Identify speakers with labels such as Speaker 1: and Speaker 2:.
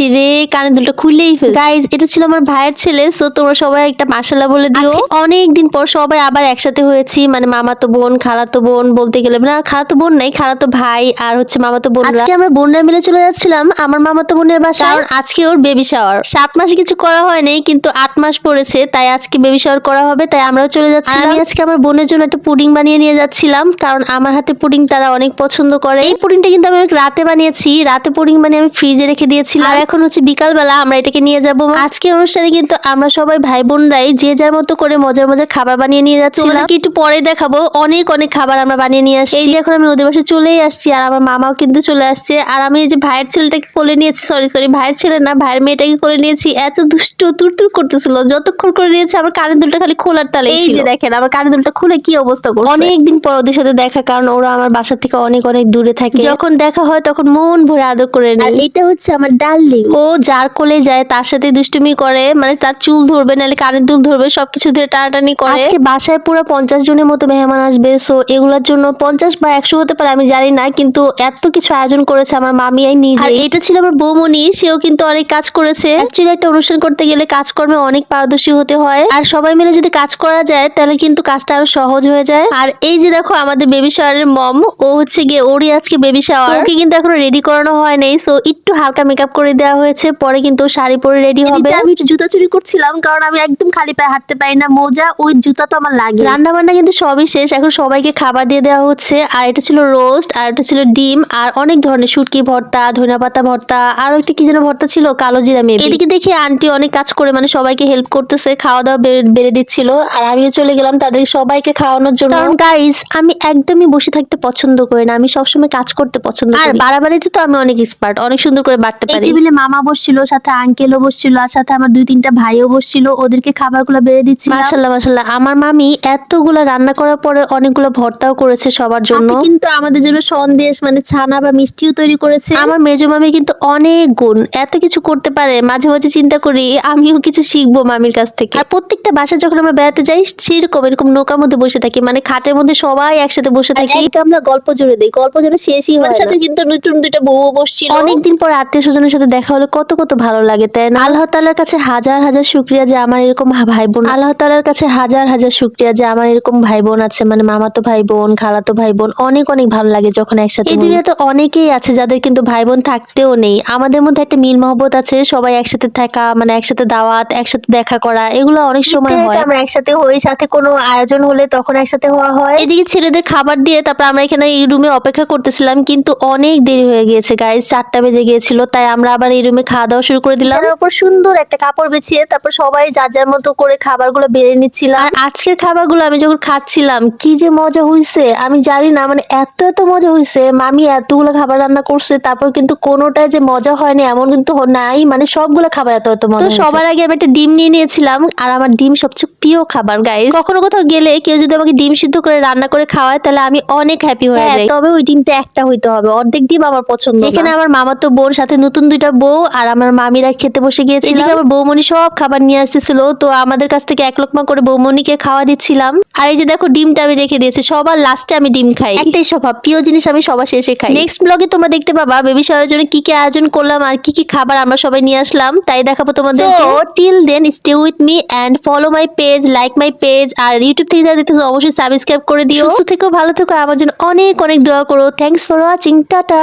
Speaker 1: করছি রে কানের দুলটা খুলেই ফেল গাইজ এটা ছিল আমার ভাইয়ের ছেলে সো তোমরা সবাই একটা মাসাল্লাহ বলে দিও। অনেক দিন পর সবাই আবার একসাথে হয়েছি মানে মামাতো বোন খালাতো বোন বলতে গেলে না খালাতো বোন নাই খালাতো ভাই আর হচ্ছে মামাতো বোন আজকে আমরা বোনরা মিলে চলে যাচ্ছিলাম আমার মামাতো বোনের বাসায়। কারণ আজকে ওর বেবি শাওয়ার সাত মাসে কিছু করা হয়নি কিন্তু আট মাস পড়েছে তাই আজকে বেবি শাওয়ার করা হবে তাই আমরাও চলে যাচ্ছি আমি আজকে আমার বোনের জন্য একটা পুডিং বানিয়ে নিয়ে যাচ্ছিলাম কারণ আমার হাতে পুডিং তারা অনেক পছন্দ করে। এই পুডিংটা কিন্তু আমি অনেক রাতে বানিয়েছি রাতে পুডিং বানিয়ে আমি ফ্রিজে রেখে দিয়েছিলাম। এখন হচ্ছে বিকালবেলা আমরা এটাকে নিয়ে যাব আজকের অনুষ্ঠানে কিন্তু আমরা সবাই ভাই বোনরাই যে যার মতো করে মজার মজার খাবার বানিয়ে নিয়ে যাচ্ছি একটু পরে দেখাবো। অনেক অনেক খাবার আমরা বানিয়ে নিয়ে আসছি। এই যে এখন আমি ওদের বাসায় চলেই আসছি আর আমার মামাও কিন্তু চলে আসছে। আর আমি এই যে ভাইয়ের ছেলেটাকে কোলে নিয়েছি সরি সরি ভাইয়ের ছেলে না ভাইয়ের মেয়েটাকে কোলে নিয়েছি। এত দুষ্ট তুর তুর করতেছিল। যতক্ষণ করে নিয়েছে আমার কানের দুলটা খালি খোলার তালে এই যে দেখেন আমার কানের দুলটা খুলে কি অবস্থা করছে। অনেকদিন পর ওদের সাথে দেখা কারণ ওরা আমার বাসা থেকে অনেক অনেক দূরে থাকে। যখন দেখা হয় তখন মন ভরে আদর করে নেয়। এটা হচ্ছে আমার ডার্লিং ও যার কোলে যায় তার সাথে দুষ্টুমি করে মানে তার চুল ধরবে নাহলে কানের দুল ধরবে সবকিছু ধরে টানাটানি করে। আজকে বাসায় পুরো পঞ্চাশ জনের মতো মেহমান আসবে সো এগুলোর জন্য পঞ্চাশ বা একশো হতে পারে আমি জানি না কিন্তু এত কিছু আয়োজন করেছে আমার মামি আই নিজে। আর এটা ছিল আমার বৌমনি সেও কিন্তু অনেক কাজ করেছে। অ্যাকচুয়ালি একটা অনুষ্ঠান করতে গেলে কাজকর্মে অনেক পারদর্শী হতে হয়। আর সবাই মিলে যদি কাজ করা যায় তাহলে কিন্তু কাজটা আরও সহজ হয়ে যায়। আর এই যে দেখো আমাদের বেবি শাওয়ারের মম ও হচ্ছে গিয়ে ওরই আজকে বেবি শাওয়ার ওকে কিন্তু এখনও রেডি করানো হয় নাই সো একটু হালকা মেকআপ করে দেওয়া হয়েছে পরে কিন্তু শাড়ি পরে রেডি হবে। আমি একটু জুতা চুরি করছিলাম কারণ আমি একদম খালি পায়ে হাঁটতে পারি না মোজা ওই জুতা তো আমার লাগে। রান্না বান্না কিন্তু সবই শেষ এখন সবাইকে খাবার দিয়ে দেওয়া হচ্ছে আর এটা ছিল রোস্ট আর এটা ছিল ডিম আর অনেক ধরনের শুটকি ভর্তা ধনিয়া পাতা ভর্তা আর একটা কি যেন ভর্তা ছিল কালো জিরা মেয়ে এদিকে দেখি আন্টি অনেক কাজ করে মানে সবাইকে হেল্প করতেছে খাওয়া দাওয়া বেড়ে দিচ্ছিল আর আমিও চলে গেলাম তাদের সবাইকে খাওয়ানোর জন্য। কারণ গাইস আমি একদমই বসে থাকতে পছন্দ করি না আমি সবসময় কাজ করতে পছন্দ করি। আর বাড়াবাড়িতে তো আমি অনেক এক্সপার্ট অনেক সুন্দর করে বাড়তে পারি। টেবিলে মামা বসছিল সাথে আঙ্কেলও বসছিল আর সাথে আমার দুই তিনটা ভাইও বসছিল ওদেরকে খাবারগুলো বেড়ে দিচ্ছি মাশাল্লাহ মাশাল্লাহ। আমার মামি এতগুলো রান্না করার পরে অনেকগুলো ভর্তাও করেছে সবার জন্য। কিন্তু আমাদের জন্য সন্দেশ মানে ছানা বা মিষ্টিও তৈরি করেছে আমার মেজো মামি কিন্তু অনেক গুণ এত কিছু করতে পারে মাঝে মাঝে চিন্তা করি আমিও কিছু শিখব মামির কাছ থেকে। আর প্রত্যেকটা বাসা যখন আমরা বেড়াতে যাই সেরকম এরকম নৌকার মধ্যে বসে থাকি মানে খাটের মধ্যে সবাই একসাথে বসে থাকি। আমরা গল্প জুড়ে দিই গল্প যেন শেষই হয় সাথে কিন্তু নতুন দুইটা বউ বসছিল। অনেকদিন পর আত্মীয় স্বজনের সাথে দেখা হলে কত কত ভালো লাগে তাই না? আল্লাহ তালার কাছে হাজার হাজার শুক্রিয়া যে আমার এরকম ভাই বোন আল্লাহ তালার কাছে হাজার হাজার শুক্রিয়া যে আমার এরকম ভাই বোন আছে মানে মামাতো ভাই বোন খালাতো ভাই বোন অনেক অনেক ভালো লাগে যখন একসাথে এই দুনিয়াতে অনেকেই আছে যাদের কিন্তু ভাই বোন থাকতেও নেই। আমাদের মধ্যে একটা মিল মহব্বত আছে সবাই একসাথে থাকা মানে একসাথে দাওয়াত একসাথে দেখা করা এগুলো অনেক সময় হয়। আমরা একসাথে হই সাথে কোনো আয়োজন হলে তখন একসাথে হওয়া হয়। এদিকে ছেলেদের খাবার দিয়ে তারপর আমরা এখানে এই রুমে অপেক্ষা করতেছিলাম কিন্তু অনেক দেরি হয়ে গিয়েছে গাইজ চারটা বেজে গিয়েছিল তাই আমরা আবার এই রুমে খাওয়া দাওয়া শুরু করে দিলাম। উপর সুন্দর একটা কাপড় বিছিয়ে তারপর সবাই যার যার মতো করে খাবারগুলো বেড়ে নিচ্ছিলাম। আর আজকের খাবারগুলো আমি যখন খাচ্ছিলাম কি যে মজা হইছে আমি জানি না মানে এত এত মজা হইছে মামি এতগুলো খাবার রান্না করছে তারপর কিন্তু কোনোটাই যে মজা হয়নি এমন কিন্তু নাই মানে সবগুলো খাবার এত এত মজা সবার আগে আমি একটা ডিম নিয়ে নিয়েছিলাম আর আমার ডিম সবচেয়ে প্রিয় খাবার গাইস কখনো কোথাও গেলে কেউ যদি আমাকে ডিম সিদ্ধ করে রান্না করে খাওয়ায় তাহলে আমি অনেক হ্যাপি হয়ে যাই। তবে ওই ডিমটা একটা হইতে হবে অর্ধেক ডিম আমার পছন্দ এখানে আমার মামাতো বোন সাথে নতুন দুইটা বউ আর আমার মামিরা খেতে বসে গিয়েছিল এদিকে আমার বৌমনি সব খাবার নিয়ে আসতেছিল তো আমাদের কাছ থেকে এক লোকমা করে বৌমনিকে খাওয়া দিচ্ছিলাম। আর এই যে দেখো ডিমটা আমি রেখে দিয়েছি সবার লাস্টে আমি ডিম খাই। একটাই স্বভাব প্রিয় জিনিস আমি সবার শেষে খাই। নেক্সট ব্লগে তোমরা দেখতে পাবা বেবি শাওয়ারের জন্য কি কি আয়োজন করলাম আর কি কি খাবার আমরা সবাই নিয়ে আসলাম তাই দেখাবো তোমাদের till then stay with me and follow my page like my page R YouTube থেকে যারা দেখতেছো অবশ্যই সাবস্ক্রাইব করে দিও। সুস্থ থেকো ভালো থেকো আমার জন্য অনেক অনেক দোয়া করো। Thanks for watching tata.